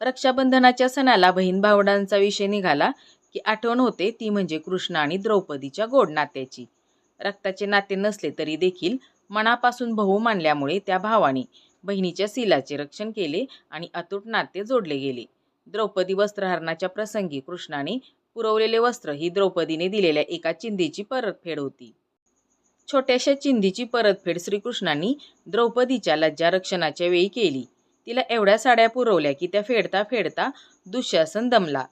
रक्षाबंधनाच्या सणाला बहीण भावंडांचा विषय निघाला की आठवण होते ती म्हणजे कृष्ण आणि द्रौपदीच्या गोड नात्याची रक्ताचे नाते नसले तरी देखील मनापासून भाऊ मानल्यामुळे त्या भावाने बहिणीच्या सिलाचे रक्षण केले आणि अतूट नाते जोडले गेले. द्रौपदी वस्त्रहरणाच्या प्रसंगी कृष्णाने पुरवलेले वस्त्र ही द्रौपदीने दिलेल्या एका चिंधीची परतफेड होती. छोट्याशा चिंधीची परतफेड श्रीकृष्णांनी द्रौपदीच्या लज्जारक्षणाच्या वेळी केली. तिला एवढ्या साड्या पुरवल्या की त्या फेडता फेडता दुःशासन दमला.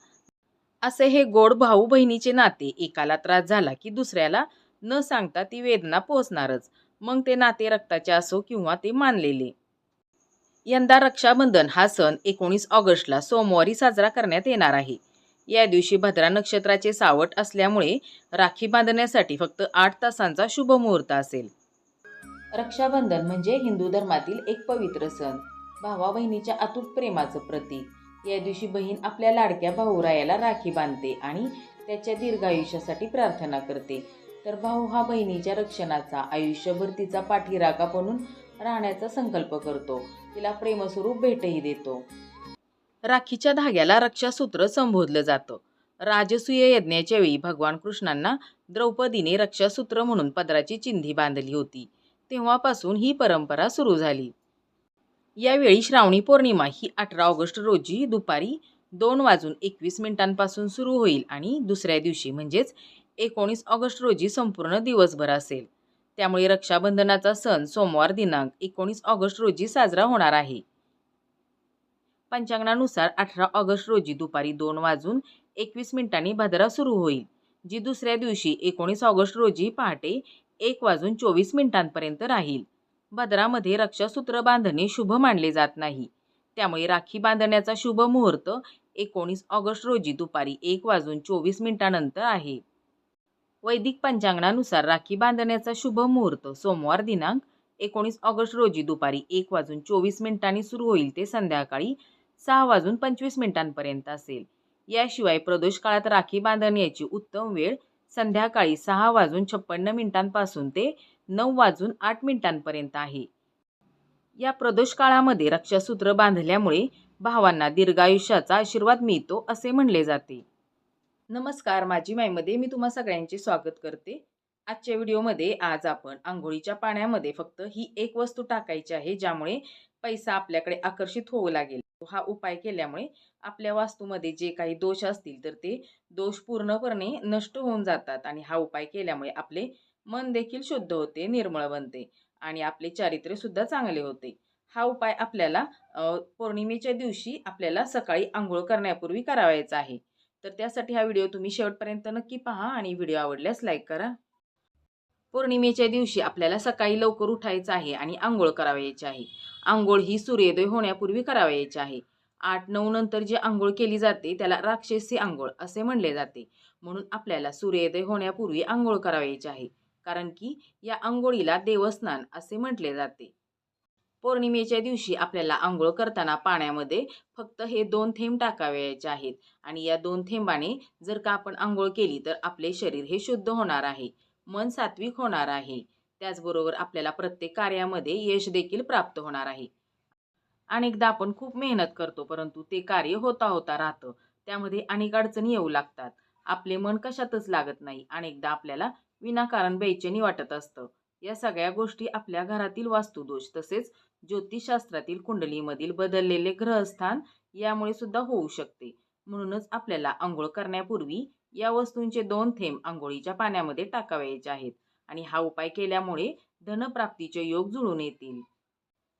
असे हे गोड भाऊ बहिणीचे नाते एकाला त्रास झाला की दुसऱ्याला न सांगता ती वेदना पोचणारच मग ते नाते रक्ताचे असो किंवा ते मानलेले. यंदा रक्षाबंधन हा सण एकोणीस ऑगस्टला सोमवारी साजरा करण्यात येणार आहे. या दिवशी भद्रा नक्षत्राचे सावट असल्यामुळे राखी बांधण्यासाठी फक्त आठ तासांचा शुभ मुहूर्त असेल. रक्षाबंधन म्हणजे हिंदू धर्मातील एक पवित्र सण. भावा बहिणीच्या अतूट प्रेमाचं प्रतीक. या दिवशी बहीण आपल्या लाडक्या भाऊरायाला राखी बांधते आणि त्याच्या दीर्घायुष्यासाठी प्रार्थना करते. तर भाऊ हा बहिणीच्या रक्षणाचा आयुष्यभर तिचा पाठीराखा बनून राहण्याचा संकल्प करतो. तिला प्रेमस्वरूप भेटही देतो. राखीच्या धाग्याला रक्षासूत्र संबोधलं जातं. राजसूय यज्ञाच्या वेळी भगवान कृष्णांना द्रौपदीने रक्षासूत्र म्हणून पदराची चिंधी बांधली होती. तेव्हापासून ही परंपरा सुरू झाली. यावेळी श्रावणी पौर्णिमा ही अठरा ऑगस्ट रोजी दुपारी दोन वाजून एकवीस मिनिटांपासून सुरू होईल आणि दुसऱ्या दिवशी म्हणजेच एकोणीस ऑगस्ट रोजी संपूर्ण दिवसभर असेल. त्यामुळे रक्षाबंधनाचा सण सोमवार दिनांक एकोणीस ऑगस्ट रोजी साजरा होणार आहे. पंचांगणानुसार अठरा ऑगस्ट रोजी दुपारी दोन वाजून एकवीस मिनिटांनी भद्रा सुरू होईल जी दुसऱ्या दिवशी एकोणीस ऑगस्ट रोजी पहाटे एक वाजून चोवीस मिनिटांपर्यंत राहील. भद्रामध्ये रक्षासूत्र बांधणे शुभ मानले जात नाही. त्यामुळे राखी बांधण्याचा शुभ मुहूर्त एकोणीस ऑगस्ट रोजी दुपारी एक वाजून चोवीस मिनिटानंतर आहे. वैदिक पंचांगणानुसार राखी बांधण्याचा शुभ मुहूर्त सोमवार दिनांक एकोणीस ऑगस्ट रोजी दुपारी एक वाजून चोवीस मिनिटांनी सुरू होईल ते संध्याकाळी सहा वाजून पंचवीस मिनिटांपर्यंत असेल. याशिवाय प्रदोष काळात राखी बांधण्याची उत्तम वेळ संध्याकाळी सहा वाजून छप्पन्न मिनिटांपासून ते नऊ वाजून आठ मिनिटांपर्यंत आहे. या प्रदोष काळामध्ये रक्षासूत्र बांधल्यामुळे भावांना दीर्घायुष्याचा आशीर्वाद मिळतो असे म्हणले जाते. नमस्कार माझी माईमध्ये मी तुम्हा सगळ्यांचे स्वागत करते. आजच्या व्हिडिओमध्ये आज आपण आंघोळीच्या पाण्यामध्ये फक्त ही एक वस्तू टाकायची आहे ज्यामुळे पैसा आपल्याकडे आकर्षित होऊ लागेल. हा उपाय केल्यामुळे आपल्या वास्तूमध्ये जे काही दोष असतील तर ते दोष पूर्णपणे नष्ट होऊन जातात आणि हा उपाय केल्यामुळे आपले मन देखील शुद्ध होते निर्मळ बनते आणि आपले चारित्र्य सुद्धा चांगले होते. हा उपाय आपल्याला पौर्णिमेच्या दिवशी आपल्याला सकाळी आंघोळ करण्यापूर्वी करावायचा आहे. तर त्यासाठी हा व्हिडिओ तुम्ही शेवटपर्यंत नक्की पहा आणि व्हिडिओ आवडल्यास लाईक करा. पौर्णिमेच्या दिवशी आपल्याला सकाळी लवकर उठायचं आहे आणि आंघोळ करावायची आहे. आंघोळ ही सूर्योदय होण्यापूर्वी करावायची आहे. आठ नऊ नंतर जी आंघोळ केली जाते त्याला राक्षसी आंघोळ असे म्हणले जाते. म्हणून आपल्याला सूर्योदय होण्यापूर्वी आंघोळ करावायची आहे. कारण की या आंघोळीला देवस्नान असे म्हटले जाते. पौर्णिमेच्या दिवशी आपल्याला आंघोळ करताना पाण्यामध्ये फक्त हे दोन थेंब टाकावयाचे आहेत आणि या दोन थेंबाने जर का आपण आंघोळ केली तर आपले शरीर हे शुद्ध होणार आहे मन सात्विक होणार आहे. त्याचबरोबर आपल्याला प्रत्येक कार्यामध्ये यश देखील प्राप्त होणार आहे. अनेकदा आपण खूप मेहनत करतो परंतु ते कार्य होता होता राहतं. त्यामध्ये अनेक अडचणी येऊ लागतात. आपले मन कशातच लागत नाही. अनेकदा आपल्याला विनाकारण बेचैनी वाटत असतं. या सगळ्या गोष्टी आपल्या घरातील वास्तुदोष तसेच ज्योतिषशास्त्रातील कुंडलीमधील बदललेले ग्रहस्थान यामुळे सुद्धा होऊ शकते. म्हणूनच आपल्याला आंघोळ करण्यापूर्वी या वस्तूंचे दोन थेंब आंघोळीच्या पाण्यामध्ये टाकावायचे आहेत आणि हा उपाय केल्यामुळे धनप्राप्तीचे योग जुळून येतील.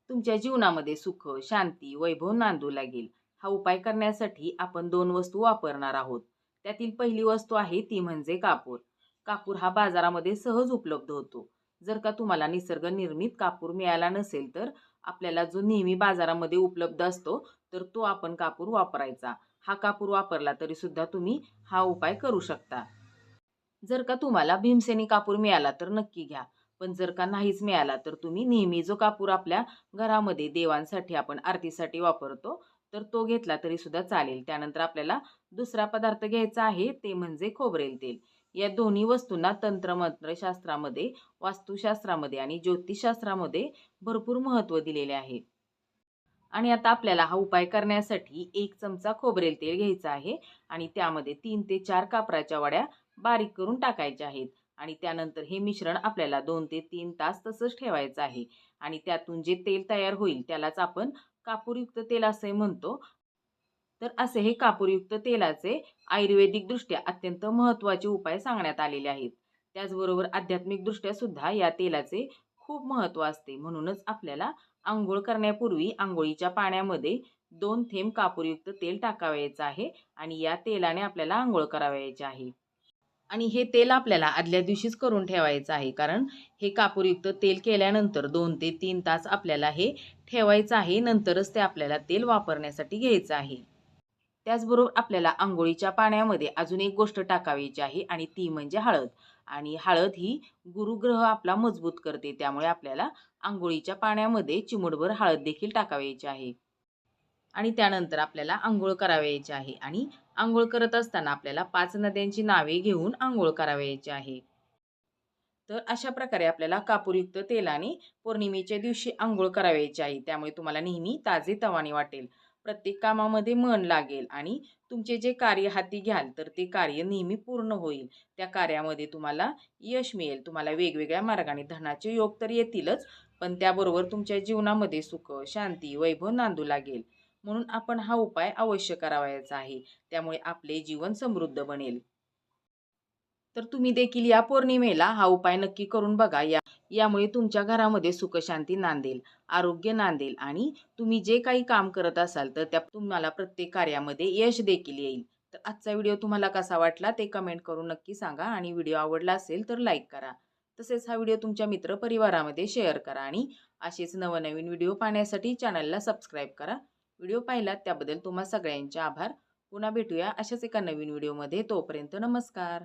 तुमच्या जीवनामध्ये सुख शांती वैभव नांदू लागेल. हा उपाय करण्यासाठी आपण दोन वस्तू वापरणार आहोत. त्यातील पहिली वस्तू आहे ती म्हणजे कापूर. कापूर हा बाजारामध्ये सहज उपलब्ध होतो. जर का तुम्हाला निसर्ग निर्मित कापूर मिळाला नसेल तर आपल्याला जो नेहमी बाजारामध्ये उपलब्ध असतो तर तो आपण कापूर वापरायचा. हा कापूर वापरला तरी सुद्धा तुम्ही हा उपाय करू शकता. जर का तुम्हाला भीमसेनी कापूर मिळाला तर नक्की घ्या. पण जर का नाहीच मिळाला तर तुम्ही नेहमी जो कापूर आपल्या घरामध्ये देवांसाठी आपण आरतीसाठी वापरतो तर तो घेतला तरी सुद्धा चालेल. त्यानंतर आपल्याला दुसरा पदार्थ घ्यायचा आहे ते म्हणजे खोबरेल तेल. या दोन्ही वस्तूंना तंत्रमंत्रशास्त्रामध्ये वास्तुशास्त्रामध्ये आणि ज्योतिषशास्त्रामध्ये भरपूर महत्त्व दिलेले आहे. आणि आता आपल्याला हा उपाय करण्यासाठी एक चमचा खोबरेल तेल घ्यायचं आहे आणि त्यामध्ये तीन ते चार कापराच्या वड्या बारीक करून टाकायच्या आहेत. आणि त्यानंतर हे मिश्रण आपल्याला दोन ते तीन तास तसंच ठेवायचं आहे. आणि त्यातून जे तेल तयार होईल त्यालाच आपण कापूरयुक्त तेल असे म्हणतो. तर असे हे कापूरयुक्त तेलाचे आयुर्वेदिकदृष्ट्या अत्यंत महत्त्वाचे उपाय सांगण्यात आलेले आहेत. त्याचबरोबर आध्यात्मिकदृष्ट्या सुद्धा या तेलाचे खूप महत्त्व असते. म्हणूनच आपल्याला आंघोळ करण्यापूर्वी आंघोळीच्या पाण्यामध्ये दोन थेंब कापूरयुक्त तेल टाकावयाचं आहे आणि या तेलाने आपल्याला आंघोळ करावयाचे आहे. आणि हे तेल आपल्याला आदल्या दिवशीच करून ठेवायचं आहे. कारण हे कापूरयुक्त तेल केल्यानंतर दोन ते तीन तास आपल्याला हे ठेवायचं आहे. नंतरच ते आपल्याला तेल वापरण्यासाठी घ्यायचं आहे. त्याचबरोबर आपल्याला आंघोळीच्या पाण्यामध्ये अजून एक गोष्ट टाकावीची आहे आणि ती म्हणजे हळद. आणि हळद ही गुरुग्रह आपला मजबूत करते त्यामुळे आपल्याला आंघोळीच्या पाण्यामध्ये चिमुटभर हळद देखील टाकावायची आहे. आणि त्यानंतर आपल्याला आंघोळ करावायची आहे आणि आंघोळ करत असताना आपल्याला पाच नद्यांची नावे घेऊन आंघोळ करावायची आहे. तर अशा प्रकारे आपल्याला कापूरयुक्त तेलाने पौर्णिमेच्या दिवशी आंघोळ करावायची आहे त्यामुळे तुम्हाला नेहमी ताजे तवाने वाटेल. प्रत्येक कामामध्ये मन लागेल आणि तुमचे जे कार्य हाती घ्याल तर ते कार्य नेहमी पूर्ण होईल. त्या कार्यामध्ये तुम्हाला यश मिळेल. तुम्हाला वेगवेगळ्या मार्गाने धनाचे योग तर येतीलच पण त्याबरोबर तुमच्या जीवनामध्ये सुख शांती वैभव नांदू लागेल. म्हणून आपण हा उपाय अवश्य करावायचा आहे. त्यामुळे आपले जीवन समृद्ध बनेल. तर तुम्ही देखील या पौर्णिमेला हा उपाय नक्की करून बघा. या यामुळे तुमच्या घरामध्ये सुखशांती नांदेल आरोग्य नांदेल आणि तुम्ही जे काही काम करत असाल तर त्या तुम्हाला प्रत्येक कार्यामध्ये यश देखील येईल. तर आजचा व्हिडिओ तुम्हाला कसा वाटला ते कमेंट करून नक्की सांगा आणि व्हिडिओ आवडला असेल तर लाईक करा. तसेच हा व्हिडिओ तुमच्या मित्रपरिवारामध्ये शेअर करा आणि असेच नवनवीन व्हिडिओ पाहण्यासाठी चॅनलला सबस्क्राईब करा. व्हिडिओ पाहिलात त्याबद्दल तुम्हा सगळ्यांचे आभार. पुन्हा भेटूया अशाच एका नवीन व्हिडिओमध्ये. तोपर्यंत नमस्कार.